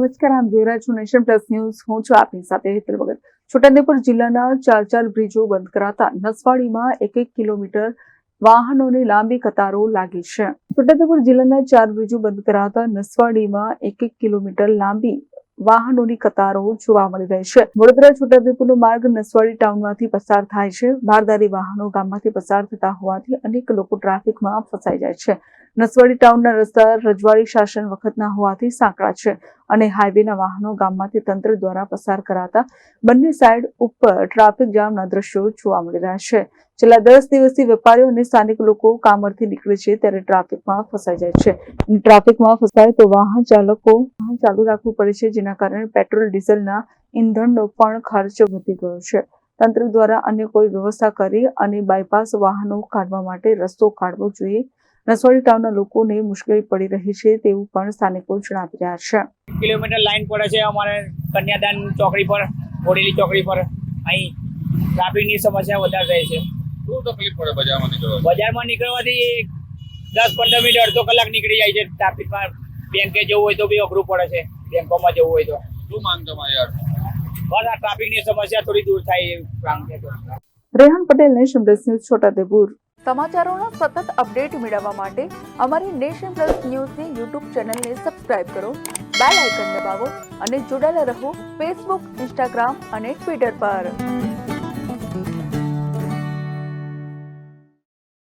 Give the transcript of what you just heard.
નમસ્કાર, આમ જોઈ નેશન પ્લસ ન્યૂઝ. હું છું આપની સાથે હેતલ વગર છોટાઉદેપુર જિલ્લાના ચાર ચાર બ્રિજો બંધ કરાતા નસવાડીમાં એક એક કિલોમીટર વાહનોની લાંબી કતારો લાગી છે. છોટાઉદેપુર જિલ્લાના ચાર બ્રિજો બંધ કરાતા નસવાડીમાં એક એક કિલોમીટર લાંબી વાહનોની કતારો જોવા મળી રહી છે. વડોદરા છોટાઉદેપુરનો માર્ગ નસવાડી ટાઉનમાંથી પસાર થાય છે. બારદારી વાહનો ગામમાંથી પસાર થતા હોવાથી અનેક લોકો ટ્રાફિકમાં ફસાઈ જાય છે. નસવાડી ટાઉનના રસ્તા રજવાડી શાસન વખતના હોવાથી સાંકડા છે અને હાઈવેના વાહનો ગામમાંથી તંત્ર દ્વારા પસાર કરાતા બંને સાઈડ ઉપર ટ્રાફિક જામના દ્રશ્યો જોવા મળી રહ્યા છે. છેલ્લા દસ દિવસથી વેપારીઓ અને સ્થાનિક લોકો કામરથી નીકળે છે ત્યારે ટ્રાફિકમાં ફસાઈ જાય છે. ટ્રાફિકમાં ફસાય તો વાહન ચાલકો ચાલુ રાખવું પડે છે જેના કારણે પેટ્રોલ ડીઝલના ઈંધણનો પણ ખર્ચ વધી ગયો છે. તંત્ર દ્વારા અન્ય કોઈ વ્યવસ્થા કરી અને બાયપાસ વાહનો કાઢવા માટે રસ્તો કાઢવો જોઈએ. નસવાડી ટાઉનના લોકોને મુશ્કેલી પડી રહી છે તેવું પણ સ્થાનિકો જણાવી રહ્યા છે. કિલોમીટર લાઈન પડે છે અમારે કન્યાદાન ચોકડી પર ઓડેલી ચોકડી પર. અહીં ટ્રાફિકની સમસ્યા વધારે રહે છે. શું તકલીફ પડે બજારમાં નીકળવા બજારમાં નીકળવાથી દસ પંદર મિનિટ અડધો કલાક નીકળી જાય છે ટ્રાફિકમાં. બેંકે જવું હોય તો બી અઘરું પડે છે. બેંકોમાં જવું હોય તો. શું માંગ તમારી યાર? બસ આ ટ્રાફિકની સમસ્યા થોડી દૂર થાય એ કામ છે. તો. Rehan Patel nation plus news Chhotaudepur. સમાચારોના સતત અપડેટ મેળવવા માટે અમારી નેશન પ્લસ ન્યૂઝની યુટ્યુબ ચેનલને સબસ્ક્રાઇબ કરો બેલ આઇકન દબાવો અને જોડાયેલા રહો ફેસબુક ઇન્સ્ટાગ્રામ અને ટ્વિટર પર.